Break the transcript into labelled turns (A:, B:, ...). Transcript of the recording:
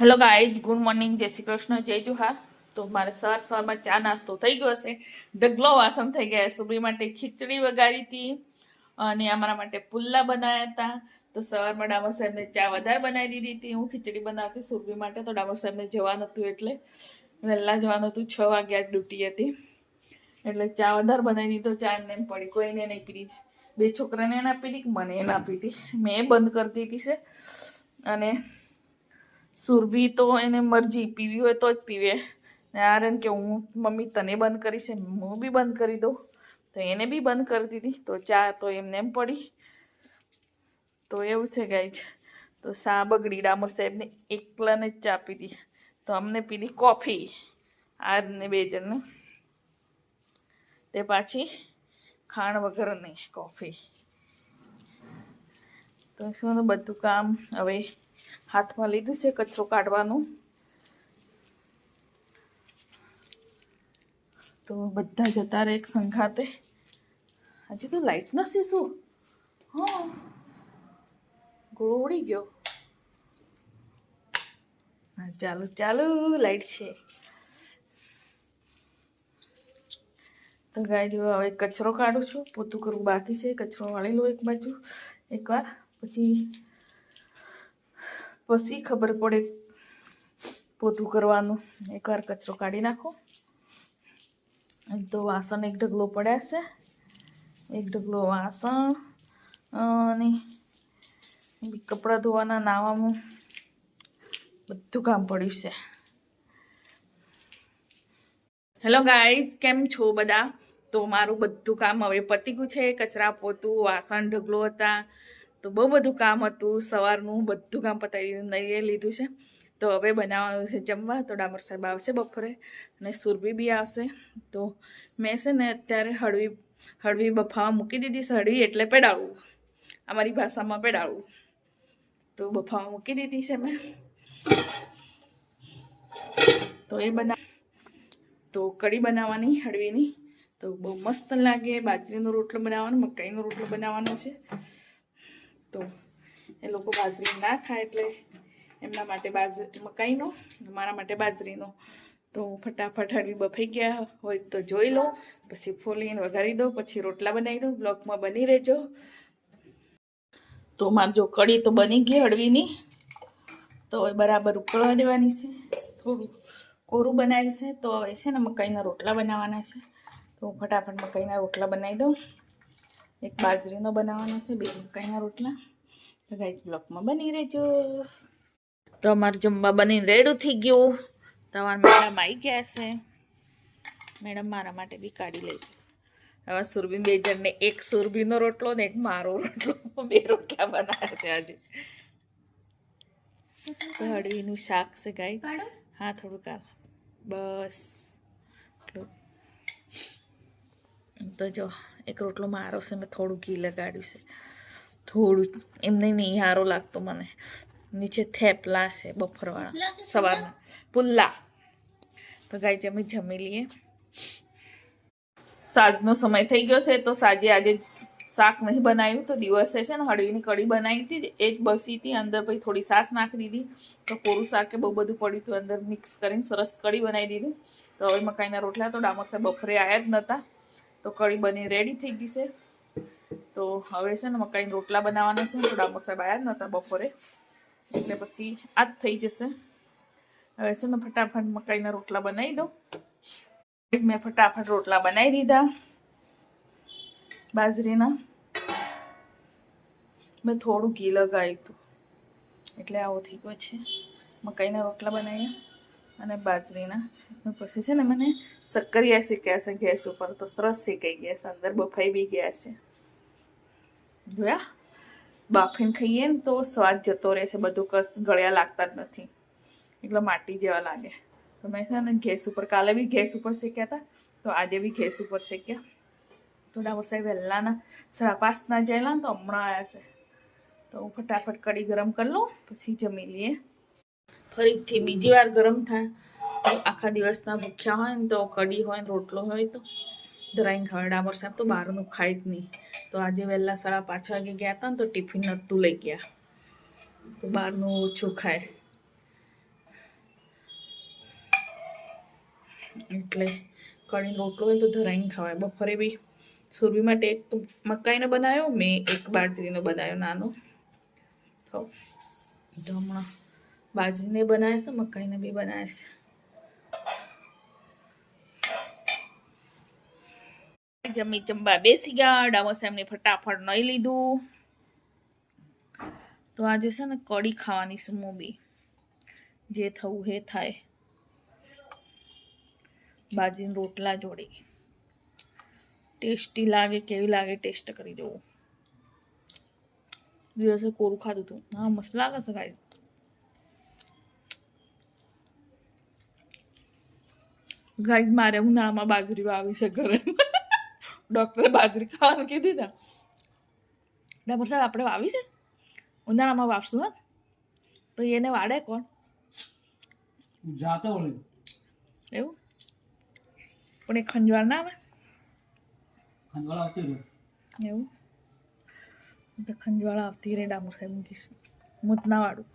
A: Hello guys good morning જય શ્રી કૃષ્ણ જય જુહાર તો મારે સવાર સવારમાં ચા નાસ્તો થઈ ગયો હશે. ઢગલો વાસણ થઈ ગયા સુબી માટે ખીચડી વગાડી હતી અને અમારા માટે પુલ્લા બનાવ્યા હતા. તો સવારમાં ડામર સાહેબને ચા વધારે બનાવી દીધી હતી. હું ખીચડી બનાવતી સુરભી માટે તો ડામર સાહેબને જવાનું હતું એટલે વહેલા જવાનું હતું. છ વાગ્યા ડ્યુટી હતી. એટલે ચા વધારે બનાવી દીધો ચા એમને એમ પડી કોઈને નહીં પીધી. બે છોકરાને એને આપી હતી મને એને આપી હતી. મેં બંધ કરી દીધી છે. અને સુરભી તો એને મરજી, પીવી હોય તો જ પીવે. ને આર્યન કે હું, મમ્મી તને બંધ કરી છે, હું બી બંધ કરી દઉં. તો એને બી બંધ કરી દીધી. તો ચા તો એમને એમ પડી. તો એવું છે ગાઈ તો સા બગડી ડામર સાહેબને એકલાને જ ચા પીધી તો અમને પીધી કોફી. આરને બે જણનું. તે પાછી ખાણ વગરની કોફી. તો શું બધું કામ હવે હાથમાં લીધું છે, કચરો કાઢવાનું. તો બધા જતા રહે એક સંઘાતે. હજી તો લાઈટ નથી શું? હા. ગોળો ઉડી ગયો. હા, ચાલો ચાલો લાઈટ છે. તો ગાય હવે કચરો કાઢું છું. પોતું કરવું બાકી છે. કચરો વાળી લો એક બાજુ. એકવાર પછી પછી ખબર પડે પોતું કરવાનું. એકવાર કચરો કાઢી નાખો. તો વાસણ એક ઢગલો પડ્યા છે. એક ઢગલો વાસણ અને કપડાં ધોવાના નાવામાં બધું કામ પડ્યું છે. હેલો ગાય કેમ છો બધા? તો મારું બધું કામ હવે પતી ગયું છે. કચરા પોતું, વાસણ, ઢગલો હતા. તો બહુ બધું કામ હતું. સવારનું બધું કામ પતાવી નહીં લીધું છે. તો હવે બનાવવાનું છે જમવા. તો ડામર સાહેબ આવશે બપોરે અને સુરભી બી આવશે. તો મેં છે ને અત્યારે હળવી હળવી બફાવા મૂકી દીધી હળવી એટલે પેડાળવું અમારી ભાષામાં પેડાળવું તો બફાવા મૂકી દીધી છે મેં. તો એ બના, તો કઢી બનાવવાની, હળવીની. તો બહુ મસ્ત લાગે. બાજરીનો રોટલો બનાવવાનો, મકાઈનો રોટલો બનાવવાનો છે. તો એ લોકો બાજરી ના ખાય એટલે એમના માટે બાજરી મકાઈનો, મારા માટે બાજરીનો. તો ફટાફટ હળવી બફાઈ ગયા હોય તો જોઈ લો, પછી ફોલીને વઘારી દો, પછી રોટલા બનાવી દો, બ્લોકમાં બની રહેજો. તો મારી જો કઢી તો બની ગઈ હળવીની. તો હવે બરાબર ઉકળવા દેવાની છે. થોડું કોરું બનાવ્યું છે, તો હવે છે ને મકાઈના રોટલા બનાવવાના છે. તો હું ફટાફટ મકાઈના રોટલા બનાવી દઉં. એક બાજરીનો બનાવવાનો છે બે મકાઈના રોટલા. તો ગાઈ બ્લોકમાં બની રહેજો. તો અમારું જમવા બનીને રેડું થઈ ગયું. તમારા મેડમ આવી ગયા છે. મેડમ મારા માટે બી કાઢી લેજો હવે સુરભી બે જણને એક સુરભીનો રોટલો ને એક મારો રોટલો. બે રોટલા બનાવ્યા છે આજે. હળવીનું શાક છે ગાય હા થોડુંક બસ એટલું તો જો એક રોટલો મારો છે મેં થોડું ઘી લગાડ્યું છે. થોડું એમને નહીં સારો લાગતો મને. નીચે થેપલા છે બપોરવાળા સવારના. પુલ્લા તો ગાય અમે જમી લઈએ. સાંજનો સમય થઈ ગયો છે તો સાંજે આજે શાક નહીં બનાવ્યું તો દિવસે છે ને હળવીની કઢી બનાવી હતી. એ જ બસી હતી અંદર પછી થોડી સાસ નાખી દીધી. તો કોરું શાકે બહુ બધું પડ્યું હતું અંદર મિક્સ કરીને સરસ કઢી બનાવી દીધી. તો હવે મકાઈના રોટલા તો ડામર સાહેબ બપોરે આવ્યા જ નહોતા તો કઢી બની રેડી થઈ ગઈ છે. તો હવે છે ને મકાઈના રોટલા બનાવવાના છે. તો ડામર સાહેબ આવ્યા જ નહોતા બપોરે. એટલે પછી આ જ થઈ જશે. હવે છે ને ફટાફટ મકાઈના રોટલા બનાવી દઉં. મેં ફટાફટ રોટલા બનાવી દીધા. બાજરીના. મેં થોડું ઘી લગાવ્યું હતું. એટલે આવો થઈ ગયો છે. મકાઈના રોટલા બનાવ્યા. અને બાજરીના. પછી છે ને મને શક્કરિયા શેક્યા છે ગેસ ઉપર તો સરસ શેકાઈ ગયા છે અંદર બફાઈ બી ગયા છે. જોયા? બાફીને ખાઈએ ને તો સ્વાદ જતો રહે છે. બધું કસ ગળ્યા લાગતા જ નથી. એટલે માટી જેવા લાગે. તો મેં છે ને ગેસ ઉપર, કાલે બી ગેસ ઉપર શેક્યા હતા. તો આજે બી ગેસ ઉપર શેક્યા. તો ડાબર સાહેબ વહેલાના સાડા પાંચના જયેલા ને તો હમણાં આવ્યા છે. તો હું ફટાફટ કઢી ગરમ કરી લઉં, પછી જમી લઈએ. ફરીથી બીજી વાર ગરમ થાય. આખા દિવસના ભૂખ્યા હોય ને તો કઢી હોય ને રોટલો હોય તો ધરાઈને ખવાય ડાબર સાહેબ તો બહારનું ખાય જ નહીં. તો આજે વહેલા સાડા પાંચ વાગે ગયા હતા ને તો ટિફિન નહોતું લઈ ગયા. તો બહારનું ઓછું ખાય. એટલે કઢી રોટલો હોય તો ધરાઈને ખવાય. બપોરે બી સુરભી માટે એક મકાઈનો બનાવ્યો, મેં એક બાજરીનો બનાવ્યો નાનો. તો હમણાં બાજરીને બનાવે છે મકાઈને બી બનાવે છે જમી ચંબા બેસી ગયા, ડામોસ એમને ફટાફટ નહીં લીધું. તો આજે છે ને કઢી ખાવાની છે હું જે થવું એ થાય. બાજીને રોટલા જોડે. ટેસ્ટી લાગે, કેવી લાગે ટેસ્ટ કરી દેવું દિવસે કોરું ખાધું હતું હા, મસ્ત લાગે છે ગાઈ ગાઈ મારે ઉનાળામાં બાજરી વાવી છે ઘરે. ડૉક્ટરે બાજરી ખાવાનું કીધી ને. ડાબર સાહેબ આપણે વાવી છે? ઉનાળામાં વાવશું હા? પછી એને વાડે કોણ?
B: જાતે વળી.
A: એવું? પણ એ ખંજવાળ ના આવે?
B: ખંજવાળ આવતી રહે.
A: એવું? તો ખંજવાળ આવતી રહે ડામોર સાહેબ મૂકીશ. મૂત ના વાળું.